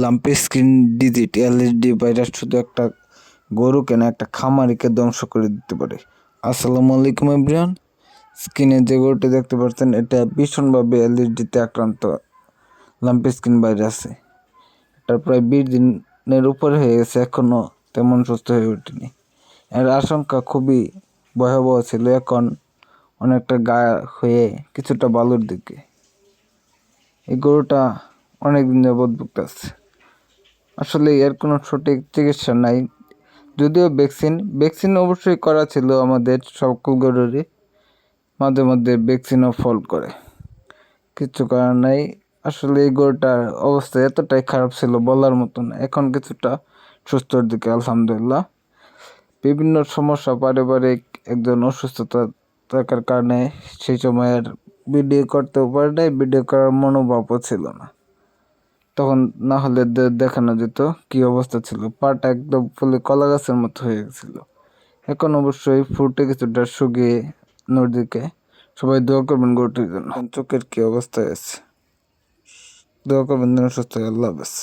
Lumpy skin disease LSD virus শুধু একটা গরু কেন, একটা খামারিকে ধ্বংস করে দিতে পারে। আসসালামু আলাইকুম এভরিওয়ান। স্ক্রিনে যে গরুটি দেখতে পাচ্ছেন, এটা ভীষণভাবে এলএসডিতে আক্রান্ত লাম্পি স্ক্রিন ভাইরাসে এটা প্রায় বিশ দিনের উপরে হয়ে গেছে এখনও তেমন সুস্থ হয়ে ওঠেনি। এর আশঙ্কা খুবই ভয়াবহ ছিল, এখন অনেকটা গা হয়ে কিছুটা বালুর দিকে। এই গরুটা অনেক দিন যাবৎ ভুগতেছে আসলে এর কোনো সঠিক চিকিৎসা নাই। যদিও ভ্যাকসিন ভ্যাকসিন অবশ্যই করা ছিল আমাদের সকল গরুরই। মাঝে মধ্যে ভ্যাকসিনও ফল করে। কিছু করার নাই। আসলে এই গরুটার অবস্থা এতটাই খারাপ ছিল বলার মতন। এখন কিছুটা সুস্থর দিকে, আলহামদুলিল্লাহ। বিভিন্ন সমস্যা, পারিবারিক একজন অসুস্থতা থাকার কারণে সেই সময় আর ভিডিও করতেও পারে নাই। ভিডিও করার মনোভাবও ছিল না। তখন না হলে দেখানো যেত কি অবস্থা ছিল। পাটা একদম ফুলে কলা গাছের মতো হয়ে গেছিল। এখন অবশ্যই ফুটে কিছুটা শুকিয়ে নদীকে সবাই দোয়া করবেন গরুটির জন্য। চোখের কি অবস্থা আছে? দোয়া করবেন সুস্থ আল্লাহ হাফেজ।